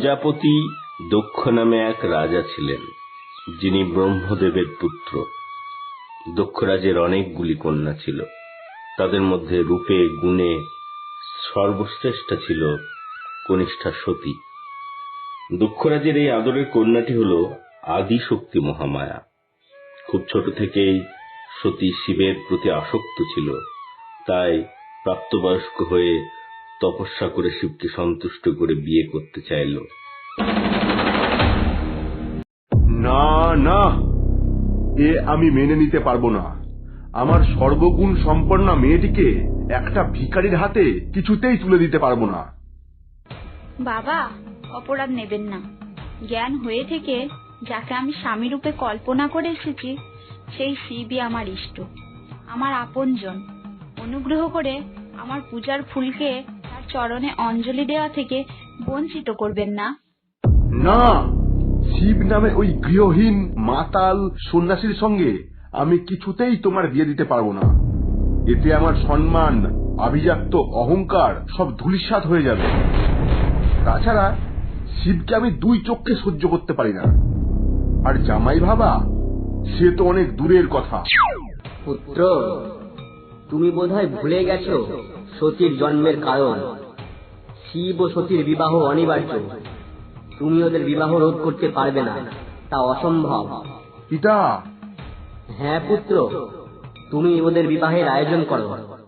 প্রজাপতি দক্ষ নামে এক রাজা ছিলেন, যিনি ব্রহ্মদেবের পুত্র। দক্ষরাজের অনেকগুলি কন্যা ছিল। তাদের মধ্যে রূপে, গুণে সর্বশ্রেষ্ঠা ছিল কনিষ্ঠা সতী। দক্ষরাজের এই আদরের কন্যাটি হল আদি শক্তি মহামায়া। খুব ছোট থেকেই সতী শিবের প্রতি আসক্ত ছিল। তাই প্রাপ্তবয়স্ক হয়ে তপস্যা করে শিবকে সন্তুষ্ট করে বিয়ে করতে চাইল। না না। এ আমি মেনে নিতে পারব না। আমার সর্বগুণ সম্পন্ন মেয়েটিকে একটা ভিখারির হাতে কিছুতেই তুলে দিতে পারব না। বাবা, অপরাধ নেবেন না। জ্ঞান হয়ে থেকে যাকে আমি স্বামী রূপে কল্পনা করে এসেছি, সেই শিবই আমার ইষ্ট, আমার আপনজন। অনুগ্রহ করে আমার পূজার ফুলকে তার চরণে অঞ্জলি দেওয়া থেকে বঞ্চিত করবেন না। না, শিব নামে ওই গৃহহীন মাতাল সন্ন্যাসীর সঙ্গে আমি কিছুতেই তোমার বিয়ে দিতে পারব না। এতে আমার সম্মান, আভিজাত্য, অহংকার সব ধূলিসাৎ হয়ে যাবে। তাছাড়া শিবকে আমি দুই চোখে সহ্য করতে পারি না। আর জামাই ভাবা সে তো অনেক দূরের কথা। পুত্র, তুমি বোধহয় ভুলে গেছো সতীর জন্মের কারণ। শিব ও সতীর বিবাহ অনিবার্য। তুমি ওদের বিবাহ রোধ করতে পারবে না। তা অসম্ভব। পিতা। হ্যাঁ পুত্র। তুমি ওদের বিবাহের আয়োজন করো।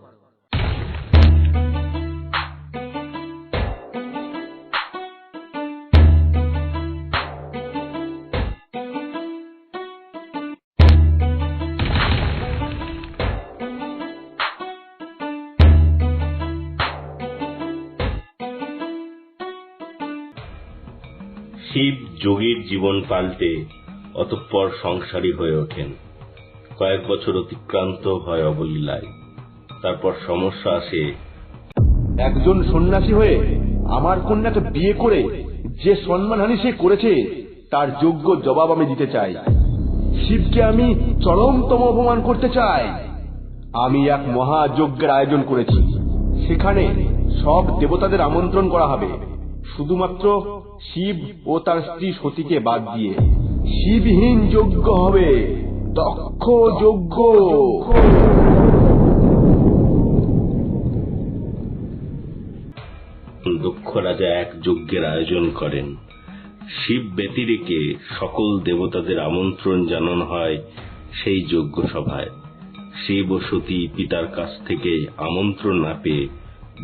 শিব যোগীর জীবন পাল্টে অতঃপর সংসারী হয়ে ওঠেন। কয়েক বছর অতিক্রান্ত হয় অবলীলায়। তারপর সমস্যা আসে। একজন সন্ন্যাসী হয়ে আমার কন্যাকে বিয়ে করে যে সম্মানহানি সে করেছে, তার যোগ্য জবাব আমি দিতে চাই। শিবকে আমি চরমতম অপমান করতে চাই। আমি এক মহাযজ্ঞের আয়োজন করেছি। সেখানে সব দেবতাদের আমন্ত্রণ করা হবে। শুধুমাত্র শিব ও তার স্ত্রী সতীকে বাদ দিয়ে। শিবহীন যজ্ঞ হবে। দক্ষ যজ্ঞ। দক্ষ রাজা এক যজ্ঞের আয়োজন করেন। শিব ব্যতিরেকে সকল দেবতাদের আমন্ত্রণ জানানো হয় সেই যজ্ঞ সভায়। শিব ও সতী পিতার কাছ থেকে আমন্ত্রণ না পেয়ে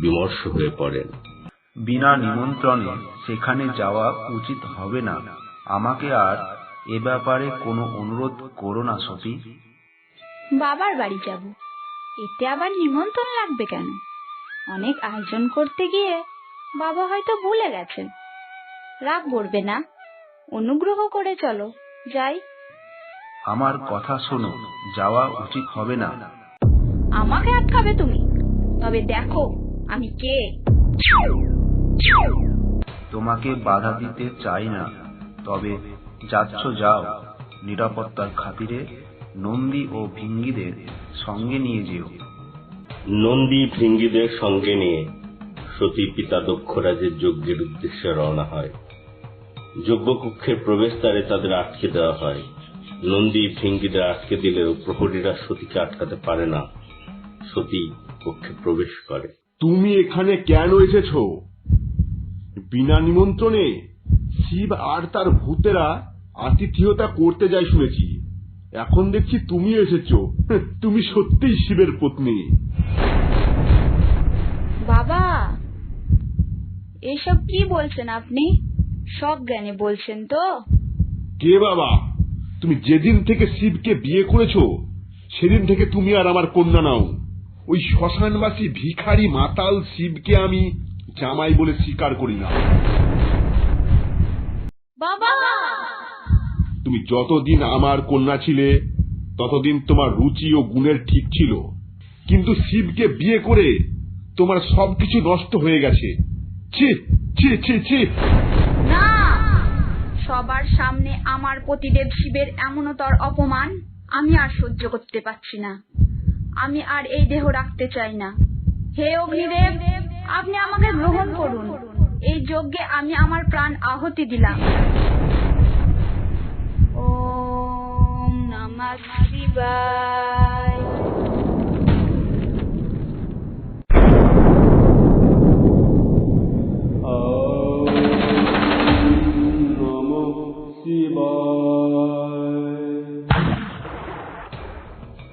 বিমর্ষ হয়ে পড়েন। বিনা নিমন্ত্রণে সেখানে যাওয়া উচিত হবে না। আমাকে আর এ ব্যাপারে কোনো অনুরোধ করো না সতী। বাবার বাড়ি যাব। এতে আবার নিমন্ত্রণ লাগবে কেন? অনেক আয়োজন করতে গিয়ে বাবা হয়তো ভুলে গেছেন। রাগ করবে না? অনুগ্রহ করে চলো যাই। আমার কথা শোনো যাওয়া উচিত হবে না। আমাকে আটকাবে তুমি। তবে দেখো আমি কে। তোমাকে বাধা দিতে চাই না তবে যাচ্ছ যাও নিরাপত্তার খাতিরে নন্দী ও ভিঙ্গিদের সঙ্গে নিয়ে যেও। নন্দী ভৃঙ্গিদের সঙ্গে নিয়ে সতী পিতা দক্ষরাজের যজ্ঞের উদ্দেশ্যে রওনা হয়। যজ্ঞকক্ষের প্রবেশদ্বারে তাদের আটকে দেওয়া হয়। নন্দী ভৃঙ্গিদের আটকে দিলেও প্রহরীরা সতীকে আটকাতে পারে না। সতী কক্ষে প্রবেশ করে। তুমি এখানে কেন এসেছ? বিনা নিমন্ত্রণে শিব আর তার ভূতেরা আতিথেয়তা করতে যায় শুনেছি। এখন দেখছি তুমি এসেছ। তুমি সত্যিই শিবের পত্নী। বাবা এসব কি বলছেন আপনি? সব জ্ঞানে বলছেন তো। কে বাবা? তুমি যেদিন থেকে শিবকে বিয়ে করেছ সেদিন থেকে তুমি আর আমার কন্যা নাও। ওই শ্মশানবাসী ভিখারি মাতাল শিবকে আমি জামাই বলে স্বীকার করি না। বাবা! তুমি যতদিন আমার কন্যা ছিলে ততদিন তোমার রুচি ও গুণের ঠিক ছিল। কিন্তু শিবকে বিয়ে করে তোমার সবকিছু নষ্ট হয়ে গেছে। ছি ছি ছি ছি। না! সবার সামনে আমার পতিদেব শিবের এমনতর অপমান আমি আর সহ্য করতে পারছি না। আমি আর এই দেহ রাখতে চাই না। হে অগ্নিদেব! আপনি আমাকে গ্রহণ করুন। এই যজ্ঞে আমি আমার প্রাণ আহুতি দিলাম। ওম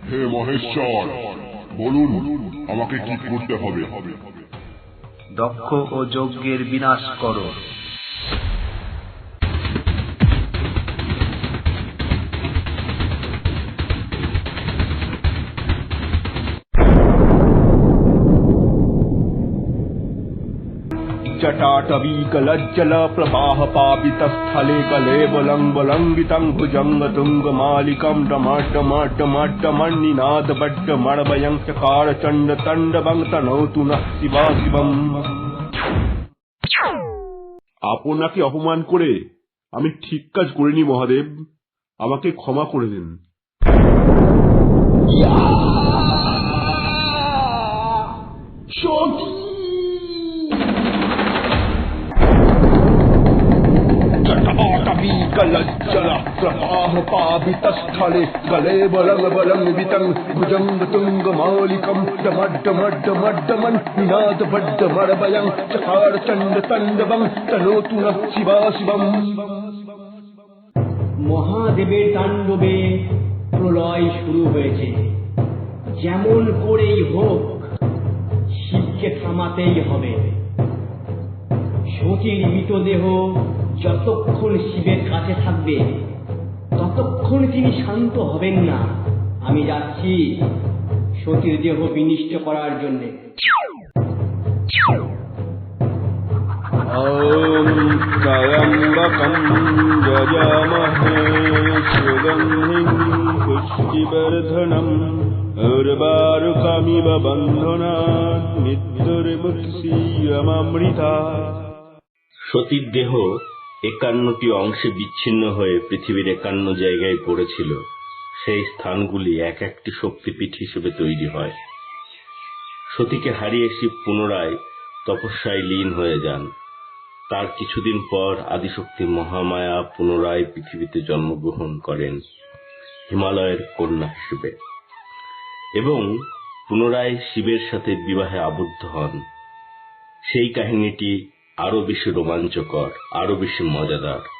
হে মহেশ্বর, বলুন আমাকে কি করতে হবে? দক্ষ ও যজ্ঞের বিনাশ করো। जटाटवीकलज्जल प्रवाह पापितस्थले कलेवलम्बलम्बितं भुजङ्गतुङ्गमालिकं डमाड्डमाड्डमाड्डमन्निनादबड्डमर्वयं चकार चण्डतण्डवं तनौतु नः शिवा শিবম আপনাকে অপমান করে আমি ঠিক কাজ করিনি মহাদেব আমাকে ক্ষমা করে দিন जटाटवीकलज्जल प्रवाह पापितस्थले कलेवलम्बलम्बितं भुजङ्गतुङ्गमालिकं डमड्डमड्डमड्डमन् निनादबड्डमर्वयं चकार चण्डतण्डवं तनोतु नः शिवा शिवम् মহাদেবের তাণ্ডবে প্রলয় শুরু হয়েছে যেমন করেই হোক শিবকে থামাতেই হবে সতীর মৃতদেহ যতক্ষণ শিবের কাছে থাকবে ততক্ষণ তিনি শান্ত হবেন না আমি যাচ্ছি সতীর দেহ বিনিষ্ট করার জন্যে ॐ त्र्यम्बकं यजामहे सुगन्धिं पुष्टिवर्धनम् उर्वारुकमिव बन्धनात् मृत्युर्मुक्षीयममृता সতীর দেহ একান্নটি অংশে বিচ্ছিন্ন হয়ে পৃথিবীর একান্ন জায়গায় পড়েছিল। সেই স্থানগুলি এক একটি শক্তিপীঠ হিসেবে তৈরি হয়। সতীকে হারিয়ে শিব পুনরায় তপস্যায় লীন হয়ে যান। তার কিছুদিন পর আদিশক্তি মহামায়া পুনরায় পৃথিবীতে জন্মগ্রহণ করেন হিমালয়ের কন্যা হিসেবে। এবং পুনরায় শিবের সাথে বিবাহে আবদ্ধ হন। সেই কাহিনীটি আরও বেশি রোমাঞ্চকর আরও বেশি মজাদার।